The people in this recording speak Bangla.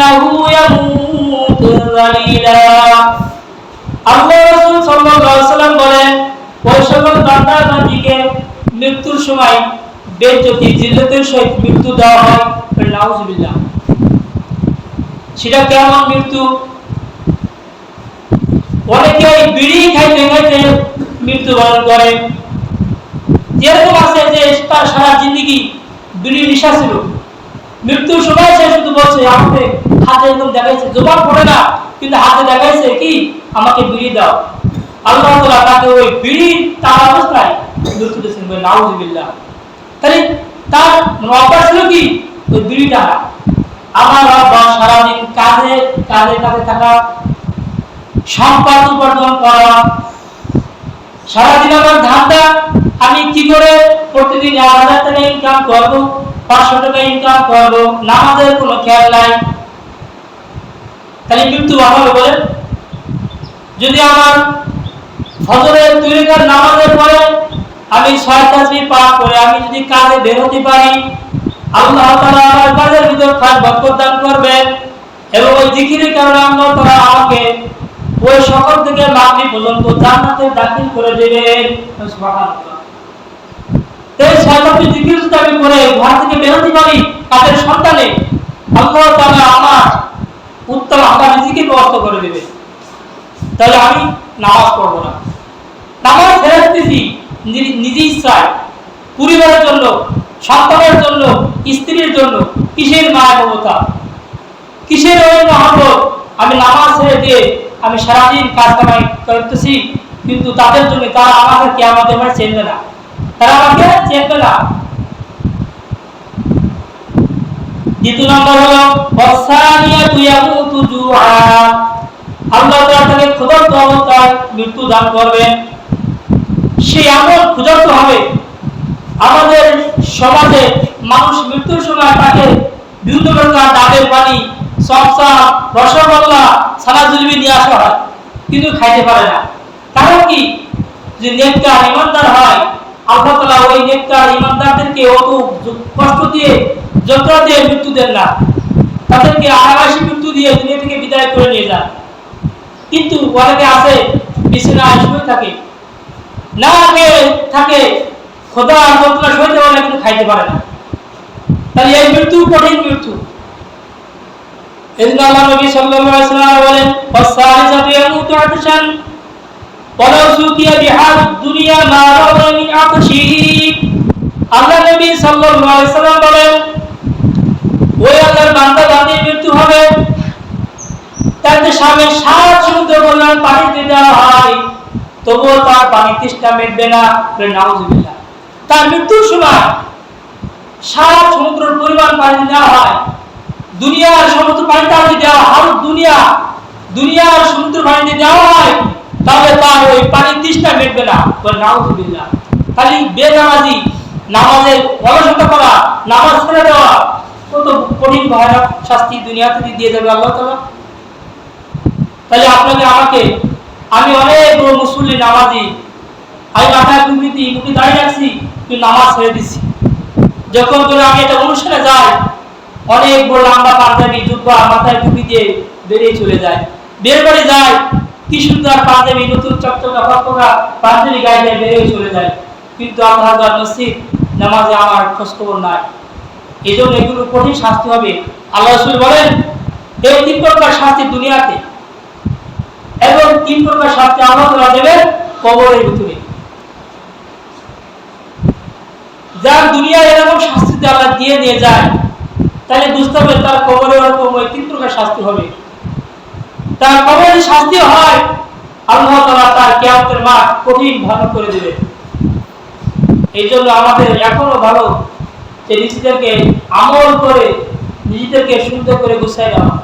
إنه يموت ذليلا আল্লাহ রাসূল সাল্লাল্লাহু আলাইহি সাল্লাম বলেন ওই সকল বান্দা বান্দীকে মৃত্যুর সময় বেজ্জতি জিল্লতের সহিত মৃত্যু দেওয়া হয় নাউজুবিল্লাহ সেটা কেমন মৃত্যু অনেকে বিড়ি খাইতে খাইতে মৃত্যুবরণ করে যেরকম আছে যে তার সারা জিন্দগি বিড়ি নেশা ছিল মৃত্যুর সময় সে শুধু বলছে আমাকে হাতে একদম দেখাইছে, জবান পড়ে না, কিন্তু হাতে দেখাইছে কি? আমাকে বিড়ি দাও। আল্লাহ তাআলা তাকে ওই বিড়ি তার অবস্থায় মৃত্যু দিয়েছেন বলে নাউজুবিল্লাহ তাহলে তার অভ্যাস ছিল কি? ওই বিড়ি টানা। আমার অভ্যাস সারাদিন কাজে কাজে কাজে থাকা সম্পদ উপার্জন করা। সারাদিন আমার ধান্দা, আমি কি করে প্রতিদিন এক হাজার টাকা ইনকাম করব, পাঁচশো টাকা ইনকাম করব? নামাজের কোনো খেয়াল নাই। তাহলে মৃত্যু ভালো বলে? যদি আমার ফজরের দুই রেখার নামাজের পরে আমি তাসবিহ পাঠ করে আমি যদি কাজে বের হতে পারি, আল্লাহ তাআলা আমার কাজের ভিতর খান বরকত দান করবেন এবং ওই জিকিরের কারণে আল্লাহ তাআলা আমাকে ওই সকল থেকে মাগরিব পর্যন্ত জান্নাতে দাখিল করে দেবেন। সুবহানাল্লাহ। এই ছয়টি জিকির যদি আমি করে ঘর থেকে বের হতে পারি কাজের সন্তানে আল্লাহ তাআলা আমার উত্তম আমার রিজিকের ব্যবস্থা করে দেবে। তাহলে আমি নামাজ পড়ব না। নামাজ ফেরাতেছি নিজে ইচ্ছায় পরিবারের জন্য সন্তানের জন্য, স্ত্রীর জন্য, কিসের মায়া মমতা কিসের ওই মহব্বত আমি নামাজ ছেড়ে দিয়ে আমি সারাদিন কাজ কামাই করতেছি, কিন্তু তাদের জন্য তারা আমাকে কে আমাদের চেনবে না। তারা আমাকে চেনবে না। দ্বিতীয় নম্বর হলো আল্লাহ তাআলা মৃত্যু দান করবেন। সে এমন ক্ষুধার্ত হবে। আমাদের সমাজে মানুষ মৃত্যুর সময় তাকে বিভিন্ন ডাবের পানি সবসা রসগোল্লা সারা জুলবি নিয়ে আসা হয়, কিন্তু খাইতে পারে না। কারণ কি? যে নেককার ইমানদার হয়, আল্লাহ ওই নেককার ইমানদারদেরকে অত কষ্ট দিয়ে যন্ত্রণা দিয়ে মৃত্যু দেন না, তাদেরকে আরামাসি মৃত্যু দিয়ে দুনিয়া থেকে বিদায় করে নিয়ে যান। কিন্তু অনেকে আছে থাকে। না খেয়ে থাকে খোদা যন্ত্রণা পারে কিন্তু খাইতে পারে না। তাহলে এই মৃত্যু কঠিন মৃত্যু। নবী বলেন ওই আল্লাহর বান্দা বান্দির মৃত্যু হবে তাতে সামনে সাত সমুদ্র পরিমাণ পানি দেওয়া হয়, তবুও তার পানি তৃষ্ণা মিটবে না বলে নাউজুবিল্লাহ। তার মৃত্যুর সময় সাত সমুদ্রের পরিমাণ পানি দেওয়া হয়, দুনিয়ার সমস্ত পানি তার দেওয়া হয় দুনিয়া, দুনিয়ার সমুদ্র পানি দিয়ে দেওয়া হয় তাহলে তার ওই পানি তৃষ্ণা মিটবে না বলে নাউজুবিল্লাহ। খালি বেনামাজি, নামাজের অলসতা করা, নামাজ ছেড়ে দেওয়া, কত কঠিন ভয়ানক শাস্তি দুনিয়াতে দিয়ে দেবে আল্লাহ তাআলা। তাহলে আপনাকে আমাকে, আমি অনেক বড় মুসল্লি নামাজি। আমি মাথায় দিই মুখে দাঁড়িয়ে রাখছি, কিন্তু নামাজ ছেড়ে দিচ্ছি। যখন করে আমি একটা অনুষ্ঠানে যাই, অনেক বড় লম্বা পাঞ্জাবি, জুব্বা মাথায় টুপি দিয়ে বেরিয়ে চলে যায়। বের করে যায় কি সুন্দর পাঞ্জাবি, নতুন চকচকা ফকফকা পাঞ্জাবি গায়ে দিয়ে বেরিয়ে চলে যায়। কিন্তু আল্লাহ মসজিদ নামাজে আমার খোঁজখবর নাই। এই জন্য এগুলো কঠিন শাস্তি হবে। আল্লাহ রসুল বলেন, এই তিন প্রকার শাস্তি দুনিয়াতে এবং তিন প্রকার শাস্তি আল্লাহ তাআলা দেবেন কবরের ভিতরে। যার দুনিয়ায় এরকম শাস্তি আল্লাহ দিয়ে নিয়ে যায়, তাহলে বুঝতে হবে তার কবরে ওরকম ওই তিন প্রকার শাস্তি হবে। তার কবরে শাস্তি হয়, আল্লাহ তাআলা তার কিয়ামতের মাঠ কঠিন ভালো করে দেবে এই জন্য আমাদের এখনও ভালো যে নিজেদেরকে আমল করে নিজেদেরকে সুন্দর করে গুছাই নেওয়া।